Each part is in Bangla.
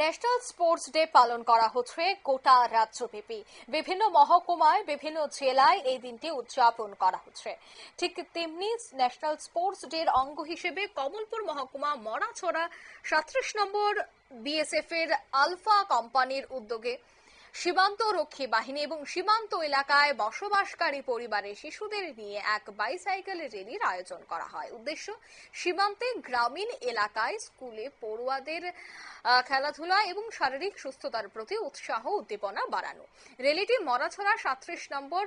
ন্যাশনাল স্পোর্টস ডে পালন করা হচ্ছে গোটা রাজ্যব্যাপী। বিভিন্ন মহকুমায়, বিভিন্ন জেলায় এই দিনটি উদযাপন করা হচ্ছে। ঠিক তেমনি ন্যাশনাল স্পোর্টস ডের অঙ্গ হিসেবে কমলপুর মহকুমা মরাছড়া সাতত্রিশ নম্বর বিএসএফ এর আলফা কোম্পানির উদ্যোগে সীমান্ত রক্ষী বাহিনী এবং সীমান্ত এলাকায় বসবাসকারী পরিবারের শিশুদের নিয়ে এক বাইসাইকেল র্যালির আয়োজন করা হয়। উদ্দেশ্য, সীমান্তে গ্রামীণ এলাকায় স্কুলে পড়ুয়াদের খেলাধুলা এবং শারীরিক সুস্থতার প্রতি উৎসাহ উদ্দীপনা বাড়ানো। র্যালিটি মরাছড়া সাতত্রিশ নম্বর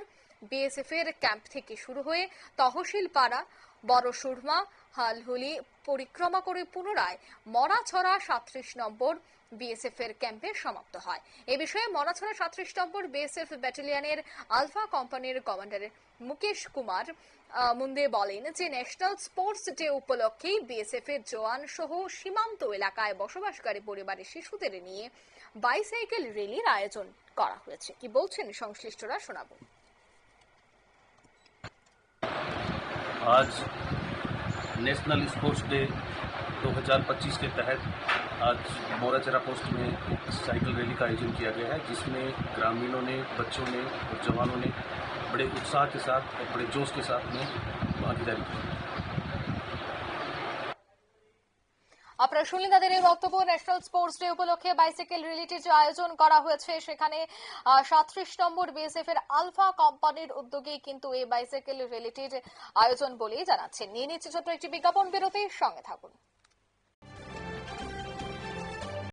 বিএসএফ এর ক্যাম্প থেকে শুরু হয়ে তহসিল পাড়া বড় সুরমা, হালহুলি পরিক্রমা করে পুনরায় মরাছড়া সাতত্রিশ নম্বর বিএসএফ এর ক্যাম্পে সমাপ্ত হয়। এ বিষয়ে মরাছড়া সাতত্রিশ নম্বর বিএসএফ ব্যাটালিয়নের আলফা কোম্পানির কমান্ডার মুকেশ কুমার মুন্দে বলেন যে ন্যাশনাল স্পোর্টস ডে উপলক্ষেই বিএসএফ এর জওয়ান সহ সীমান্ত এলাকায় বসবাসকারী পরিবারের শিশুদের নিয়ে বাইসাইকেল র্যালির আয়োজন করা হয়েছে। কি বলছেন সংশ্লিষ্টরা শোনাবো। आज नेशनल स्पोर्ट्स डे 2025 के तहत आज मोराचरा पोस्ट में साइकिल रैली का आयोजन किया गया है, जिसमें ग्रामीणों ने, बच्चों ने और जवानों ने बड़े उत्साह के साथ और बड़े जोश के साथ में भागीदारी की। আপনারা শুনলেন তাদের এই বক্তব্য। ন্যাশনাল স্পোর্টস ডে উপলক্ষে বাইসাইকেল রিলেটেড যে আয়োজন করা হয়েছে, সেখানে সাতত্রিশ নম্বর বিএসএফ এর আলফা কোম্পানির উদ্যোগে কিন্তু এই বাইসাইকেল রিলেটেড আয়োজন বলেই জানাচ্ছেন। নিয়ে নিচ্ছে ছোট্ট একটি বিজ্ঞাপন, বিরতির সঙ্গে থাকুন।